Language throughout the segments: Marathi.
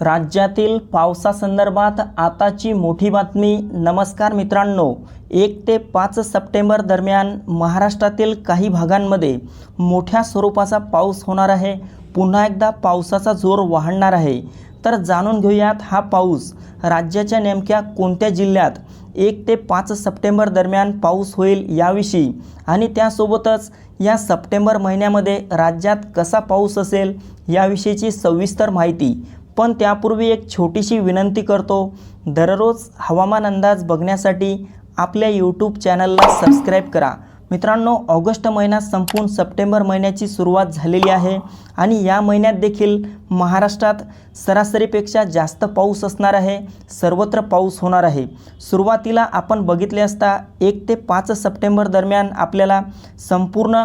राज्यातील पावसासंदर्भात आताची मोठी बातमी. नमस्कार मित्रांनो एक ते पाच सप्टेंबर दरम्यान महाराष्ट्रातील काही भागांमध्ये मोठ्या स्वरूपाचा पाऊस होणार आहे. पुन्हा एकदा पावसाचा जोर वाढणार आहे. तर जाणून घेऊयात हा पाऊस राज्याच्या नेमक्या कोणत्या जिल्ह्यात एक ते पाच सप्टेंबर दरम्यान पाऊस होईल याविषयी आणि त्यासोबतच या सप्टेंबर महिन्यामध्ये राज्यात कसा पाऊस असेल याविषयीची सविस्तर माहिती पण त्यापूर्वी एक छोटीशी विनंती करतो. दररोज हवामान अंदाज बघण्यासाठी आपल्या यूट्यूब चॅनलला सबस्क्राईब करा. मित्रांनो ऑगस्ट महिना संपून सप्टेंबर महिन्याची सुरुवात झालेली आहे आणि या महिन्यात देखील महाराष्ट्रात सरासरीपेक्षा जास्त पाऊस असणार आहे. सर्वत्र पाऊस होणार आहे. सुरुवातीला आपण बघितले असता एक ते पाच सप्टेंबर दरम्यान आपल्याला संपूर्ण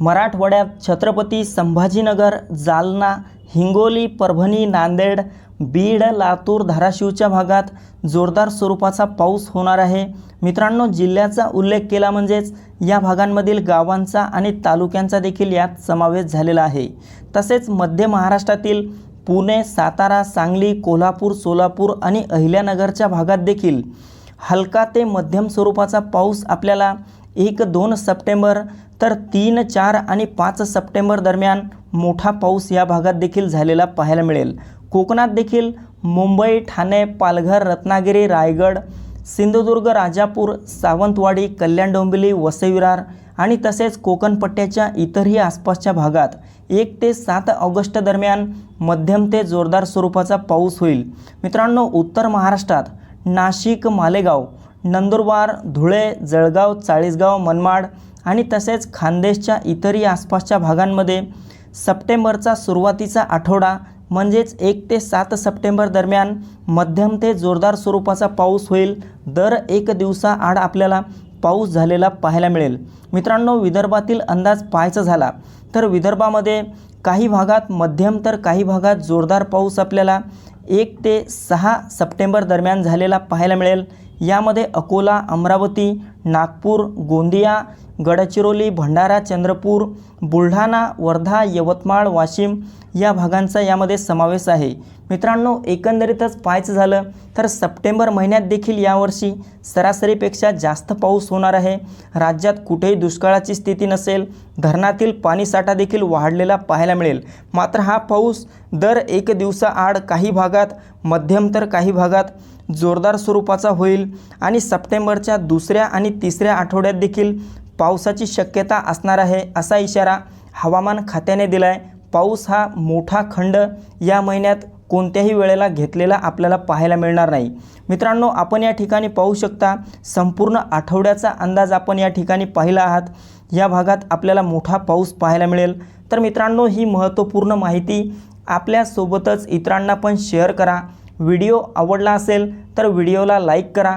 मराठवाड्यात छत्रपती संभाजीनगर जालना हिंगोली परभणी नांदेड बीड लातूर धाराशिवच्या भागात जोरदार स्वरूपाचा पाऊस होणार आहे. मित्रांनो जिल्ह्याचा उल्लेख केला म्हणजेच या भागांमधील गावांचा आणि तालुक्यांचा देखील यात समावेश झालेला आहे. तसेच मध्य महाराष्ट्रातील पुणे सातारा सांगली कोल्हापूर सोलापूर आणि अहिल्यानगरच्या भागात देखील हलका ते मध्यम स्वरूपाचा पाऊस आपल्याला एक दोन सप्टेंबर तर तीन चार आणि पाच सप्टेंबर दरम्यान मोठा पाऊस या भागात देखील झालेला पाहायला मिळेल. कोकणात देखील मुंबई ठाणे पालघर रत्नागिरी रायगड सिंधुदुर्ग राजापूर सावंतवाडी कल्याण डोंबिवली वसईविरार आणि तसेच कोकणपट्ट्याच्या इतरही आसपासच्या भागात एक ते सात ऑगस्ट दरम्यान मध्यम ते जोरदार स्वरूपाचा पाऊस होईल. मित्रांनो उत्तर महाराष्ट्रात नाशिक मालेगाव नंदुरबार धुळे जळगाव चाळीसगाव मनमाड आणि तसेच खानदेशच्या इतरही आसपासच्या भागांमध्ये सप्टेंबरचा सुरुवातीचा आठवडा म्हणजेच एक ते सात सप्टेंबर दरम्यान मध्यम ते जोरदार स्वरूपाचा पाऊस होईल. दर एक दिवसाआड आपल्याला पाऊस झालेला पाहायला मिळेल. मित्रांनो विदर्भातील अंदाज पाहायचा झाला तर विदर्भामध्ये काही भागात मध्यम तर काही भागात जोरदार पाऊस आपल्याला एक ते सहा सप्टेंबर दरम्यान झालेला पाहायला मिळेल. यामध्ये अकोला अमरावती नागपूर गोंदिया गडचिरोली भंडारा चंद्रपूर बुलढाणा वर्धा यवतमाळ वाशिम या भागांचा यामध्ये समावेश आहे. मित्रांनो एकंदरीतच पाहायचं झालं तर सप्टेंबर महिन्यात देखील यावर्षी सरासरीपेक्षा जास्त पाऊस होणार आहे. राज्यात कुठेही दुष्काळाची स्थिती नसेल धरणातील पाणीसाठा देखील वाढलेला पाहायला मिळेल. मात्र हा पाऊस दर एक दिवसाआड काही भागात मध्यम तर काही भागात जोरदार स्वरूपाचा होईल आणि सप्टेंबरच्या दुसऱ्या आणि तिसऱ्या आठवड्यात देखील पावसाची शक्यता असणार आहे असा इशारा हवामान खात्याने दिला आहे पाऊस हा मोठा खंड या महिन्यात कोणत्याही वेळेला घेतलेला आपल्याला पाहायला मिळणार नाही. मित्रांनो आपण या ठिकाणी पाहू शकता संपूर्ण आठवड्याचा अंदाज आपण या ठिकाणी पाहिला आहात. या भागात आपल्याला मोठा पाऊस पाहायला मिळेल. तर मित्रांनो ही महत्त्वपूर्ण माहिती आपल्यासोबतच इतरांना पण शेअर करा. व्हिडिओ आवडला असेल तर व्हिडिओला लाईक करा.